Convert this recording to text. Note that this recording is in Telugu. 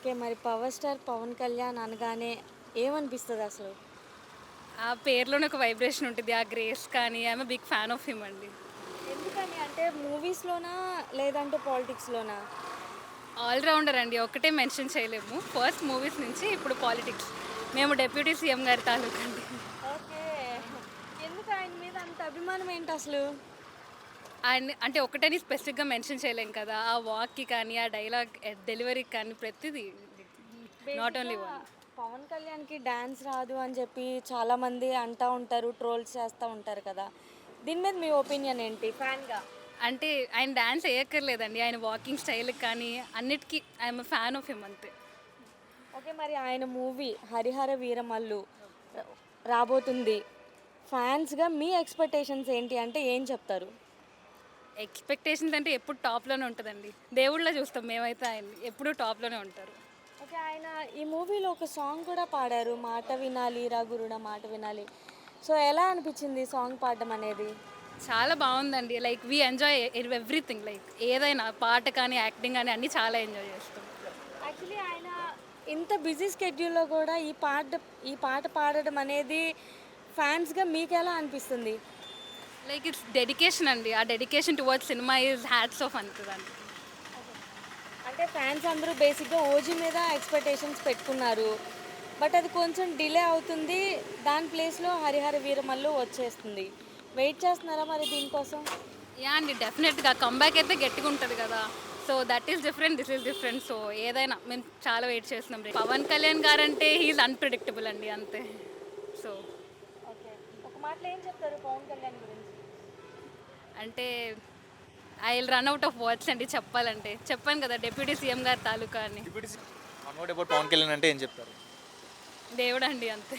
ఓకే మరి పవర్ స్టార్ పవన్ కళ్యాణ్ అనగానే ఏమనిపిస్తుంది అసలు? ఆ పేరులోనే ఒక వైబ్రేషన్ ఉంటుంది ఆ గ్రేస్ కానీ I'm big fan of him అండి. ఎందుకని? అంటే మూవీస్లోనా లేదంటే పాలిటిక్స్లోనా ఆల్రౌండర్ అండి ఒకటే మెన్షన్ చేయలేము. ఫస్ట్ మూవీస్ నుంచి ఇప్పుడు పాలిటిక్స్ మేము డెప్యూటీ సీఎం గారి తాలూకా అండి ఓకే. ఎందుకు ఆయన మీద అంత అభిమానం ఏంటి అసలు? అండ్ అంటే ఒకటని స్పెసిఫిక్గా మెన్షన్ చేయలేం కదా ఆ వాక్కి కానీ ఆ డైలాగ్ డెలివరీకి కానీ ప్రతిదీ నాట్ ఓన్లీ వన్. పవన్ కళ్యాణ్కి డ్యాన్స్ రాదు అని చెప్పి చాలామంది అంటూ ఉంటారు ట్రోల్స్ చేస్తూ ఉంటారు కదా. దీని మీద మీ ఒపీనియన్ ఏంటి? ఫ్యాన్గా? అంటే ఆయన డ్యాన్స్ వేయక్కర్లేదండి ఆయన వాకింగ్ స్టైల్కి కానీ అన్నిటికీ ఐఎమ్ ఫ్యాన్ ఆఫ్ హిమ్ అంతే. ఓకే మరి ఆయన మూవీ హరిహర వీరమల్లు రాబోతుంది. ఫ్యాన్స్గా మీ ఎక్స్పెక్టేషన్స్ ఏంటి? అంటే ఏం చెప్తారు? ఎక్స్పెక్టేషన్స్ అంటే ఎప్పుడు టాప్లోనే ఉంటుందండి. దేవుళ్ళ చూస్తాం మేమైతే ఆయన ఎప్పుడు టాప్లోనే ఉంటారు. ఓకే ఆయన ఈ మూవీలో ఒక సాంగ్ కూడా పాడారు. మాట వినాలి రఘురుడ మాట వినాలి. సో ఎలా అనిపించింది సాంగ్ పాడడం అనేది? చాలా బాగుందండి. Like we enjoy everything. Like ఏదైనా పాట కానీ యాక్టింగ్ కానీ అన్నీ చాలా ఎంజాయ్ చేస్తాం. యాక్చువల్లీ ఆయన ఇంత బిజీ స్కెడ్యూల్లో కూడా ఈ పాట ఈ పాట పాడడం అనేది ఫ్యాన్స్గా మీకు ఎలా అనిపిస్తుంది? లైక్ ఇట్స్ డెడికేషన్ అండి. ఆ dedication towards cinema is hats off అంటుందండి అంటే ఫ్యాన్స్ అందరూ బేసిక్గా ఓజీ మీద ఎక్స్పెక్టేషన్స్ పెట్టుకున్నారు. బట్ అది కొంచెం డిలే అవుతుంది. దాని ప్లేస్లో హరిహర వీరమల్లు వచ్చేస్తుంది. వెయిట్ చేస్తున్నారా మరి దీనికోసం? యా అండి డెఫినెట్గా. కంబ్యాక్ అయితే గట్టిగా ఉంటుంది కదా. So that is different this is different. So ఏదైనా మేము చాలా వెయిట్ చేస్తున్నాం. పవన్ కళ్యాణ్ గారు అంటే హీఈస్ అన్ప్రిడిక్టబుల్ అండి అంతే. So okay. ఒక మాటలో ఏం చెప్తారు పవన్ కళ్యాణ్ గురించి? అంటే I will run out of words అండి చెప్పాలంటే. చెప్పాను కదా డిప్యూటీ సీఎం గారి తాలూకా అని. Deputy one word about Pawan Kalyan అంటే ఏం చెప్తారు? దేవుడు అండి అంతే